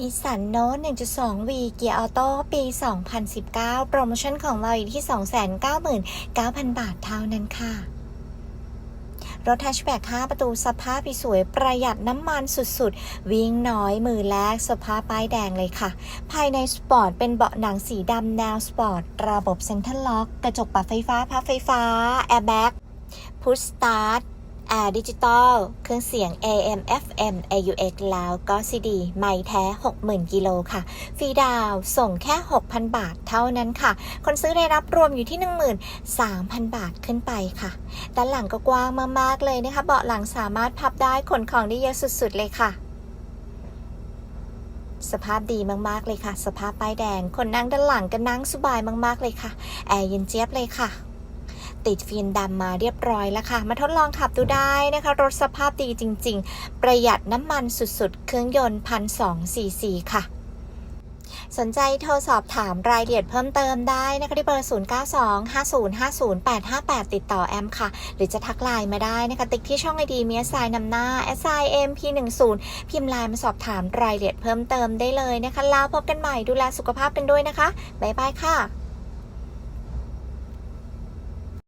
นิสสันโนต1.2 V เกียร์ออโต้ปี 2019 โปรโมชั่นของเราอยู่ที่ 299,000 บาทเท่านั้นค่ะ รถแฮชแบ็ก5ประตูสภาพสวยประหยัดน้ำมันสุดๆ วิ่งน้อยมือแรกสภาพป้ายแดงเลยค่ะ ภายในสปอร์ตเป็นเบาะหนังสีดำแนวสปอร์ต ระบบเซ็นทรัลล็อก กระจกปรับไฟฟ้าพับไฟฟ้า แอร์แบ็กพุชสตาร์ท อร์ดิจิตอลเครื่องเสียง AM FM AUX แล้วก็ CD ไม่แท้ 60,000 กิโลค่ะ ฟรีดาวน์ส่งแค่ 6,000 บาทเท่านั้นค่ะ คนซื้อได้รับรวมอยู่ที่ 13,000 บาทขึ้นไปค่ะ ด้านหลังก็กว้างมาก ๆ เลยนะคะ เบาะหลังสามารถพับได้ขนของได้เยอะสุด ๆ เลยค่ะ สภาพดีมาก ๆ เลยค่ะ สภาพป้ายแดง คนนั่งด้านหลังก็นั่งสบายมาก ๆ เลยค่ะ แอร์เย็นเจี๊ยบเลยค่ะ ติดฟิล์มดำมาเรียบร้อยแล้วค่ะ มาทดลองขับดูได้นะคะ รถสภาพดีจริง ๆ ประหยัดน้ำมันสุดๆ เครื่องยนต์พันสองซีซีค่ะสนใจโทรสอบถามรายละเอียดเพิ่มเติมได้นะคะที่เบอร์ 0925050858 ติดต่อแอมค่ะ หรือจะทักไลน์มาได้นะคะ ติ๊กที่ช่องไอดีมีสายนำหน้า s i m p 1 0พิมพ์ไลน์มาสอบถามรายละเอียดเพิ่มเติมได้เลยนะคะ แล้วพบกันใหม่ดูแลสุขภาพกันด้วยนะคะ บ๊ายบายค่ะ